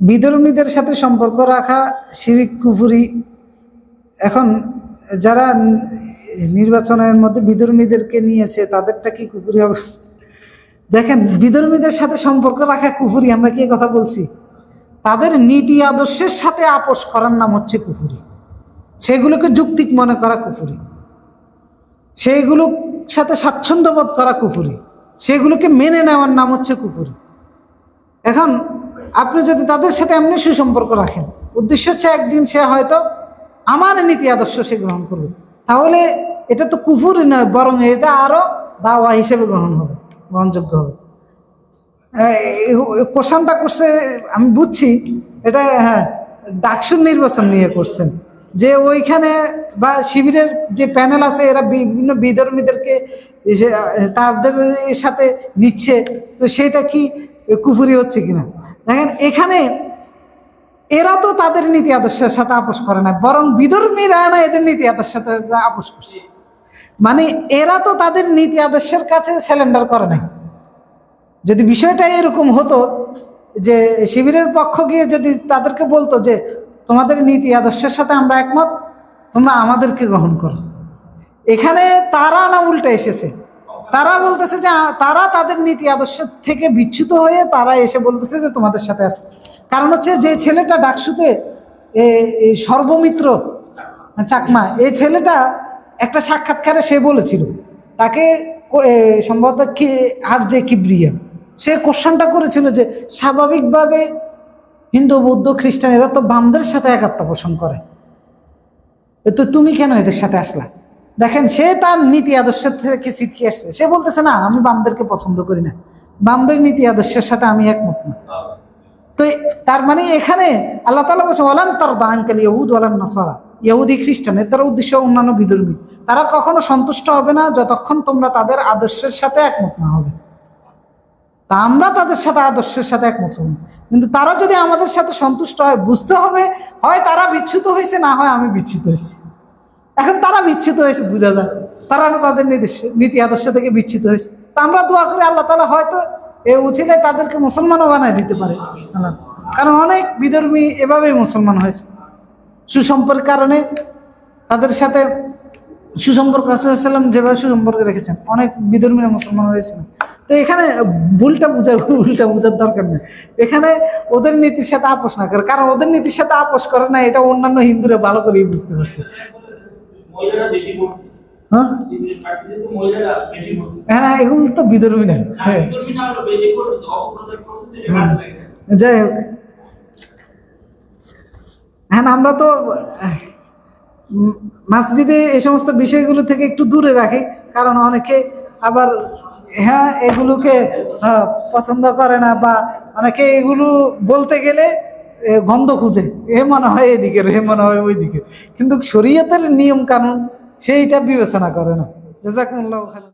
বিধর্মীদের সাথে সম্পর্ক রাখা, শিরিক কুফুরি। এখন যারা নির্বাচনের মধ্যে বিধর্মীদেরকে নিয়েছে, তাদেরটা কি কুফুরি হবে? দেখেন বিধর্মীদের সাথে সম্পর্ক রাখা কুফুরি, আমরা কি কথা বলছি? তাদের নীতি আদর্শের সাথে আপোষ করার নাম হচ্ছে কুফুরি। সেগুলোকে যুক্তিক মনে করা কুফুরি। সেইগুলোর সাথে স্বাচ্ছন্দ্যবোধ করা কুফুরি। সেগুলোকে মেনে নেওয়ার নাম হচ্ছে কুফুরি। এখন আপনি যদি তাদের সাথে এমনি সুসম্পর্ক রাখেন, উদ্দেশ্য হচ্ছে একদিন সে হয়তো আমার নীতি আদর্শ সে গ্রহণ করবে। তাহলে এটা তো কুফুরি নয়, বরং এটা আরও দাওয়া হিসেবে গ্রহণ হবে, গ্রহণযোগ্য হবে। কোশ্চানটা করছে, আমি বুঝছি, এটা হ্যাঁ ডাকসুর নির্বাচন নিয়ে করছেন। যে ওইখানে বা শিবিরের যে প্যানেল আছে, এরা বিভিন্ন বিধর্মীদেরকে তাদের সাথে নিচ্ছে, তো সেটা কি কুফুরি হচ্ছে কিনা? দেখেন, এখানে এরা তো তাদের নীতি আদর্শের সাথে আপোষ করে না, বরং বিধর্মীরা না এদের নীতি আদর্শের সাথে আপোষ করছে। মানে এরা তো তাদের নীতি আদর্শের কাছে স্যালেন্ডার করে নাই। যদি বিষয়টা এরকম হতো যে শিবিরের পক্ষ গিয়ে যদি তাদেরকে বলতো যে তোমাদের নীতি আদর্শের সাথে আমরা একমত, তোমরা আমাদেরকে গ্রহণ করো। এখানে তারা না উল্টে এসেছে? তারা বলতেছে যে তারা তাদের নীতি আদর্শ থেকে বিচ্যুত হয়ে তারা এসে বলতেছে যে, তোমাদের সাথে আছে। কারণ হচ্ছে যে ছেলেটা ডাকসুতে সর্বমিত্র চাকমা এই ছেলেটা একটা সাক্ষাৎকারে সে বলেছিল। তাকে সম্ভবত কি, আর যে কিবরিয়া। সে কোশ্চানটা করেছিল যে, স্বাভাবিকভাবে হিন্দু, বৌদ্ধ, খ্রিস্টান এরা তো বামদের সাথে একাত্ম পোষণ করে। তো তুমি কেন এদের সাথে আসলা? দেখেন, সে তার নীতি আদর্শের থেকে ছিটকে আসছে সে বলতেছে, না, আমি বামদেরকে পছন্দ করি না। বামদের নীতি আদর্শের সাথে আমি একমত না। তো তার মানে এখানে আল্লাহ তালা বলছে ওলান তার ইহুদ ওলান নাসারা। ইহুদি খ্রিস্টান এদের উদ্দেশ্য অন্যান্য বিধর্মী তারা কখনো সন্তুষ্ট হবে না যতক্ষণ তোমরা তাদের আদর্শের সাথে একমত না হবে। তা আমরা তাদের সাথে আদর্শের সাথে একমত হব। কিন্তু তারা যদি আমাদের সাথে সন্তুষ্ট হয়, বুঝতে হবে, হয় তারা বিচ্ছুত হয়েছে না হয় আমি বিচ্ছুত হয়েছি এখন তারা বিচ্ছিত হয়েছে, বোঝা যায়। তারা তাদের নীতি আদর্শ থেকে বিচ্ছুত হয়েছে। তা আমরা দোয়া করি আল্লাহ তালা হয়তো এ উচিলে তাদেরকে মুসলমানও বানায় দিতে পারে। কারণ অনেক বিধর্মী এভাবেই মুসলমান হয়েছে। সুসম্পর্কের কারণে তাদের সাথে সুসম্পর্ক রাসুলাম যেভাবে সুসম্পর্ক রেখেছেন, অনেক বিধর্মীরা মুসলমান হয়েছিল তো এখানে ভুলটা বুঝার ভুলটা বুঝার দরকার নেই। এখানে ওদের নীতির সাথে আপোষ না করে। কারণ ওদের নীতির সাথে আপোষ করে না, এটা অন্যান্য হিন্দুরা ভালো করেই বুঝতে পারছে। হ্যাঁ? দিচ্ছে। হ্যাঁ এগুলো তো বিধর্মী না। হ্যাঁ। যাই হোক। হ্যাঁ আমরা তো মসজিদে এই সমস্ত বিষয়গুলো থেকে একটু দূরে রাখি। কারণ অনেকে আবার হ্যাঁ এগুলোকে পছন্দ করে না বা অনেকে এগুলো বলতে গেলে গন্ধ খুঁজে। এ মনে হয় এদিকের, এ মনে হয় ওই দিকের কিন্তু শরীয়তের নিয়ম কানুন সেইটা বিবেচনা করে না। জাজাকুমুল্লাহ খারাপ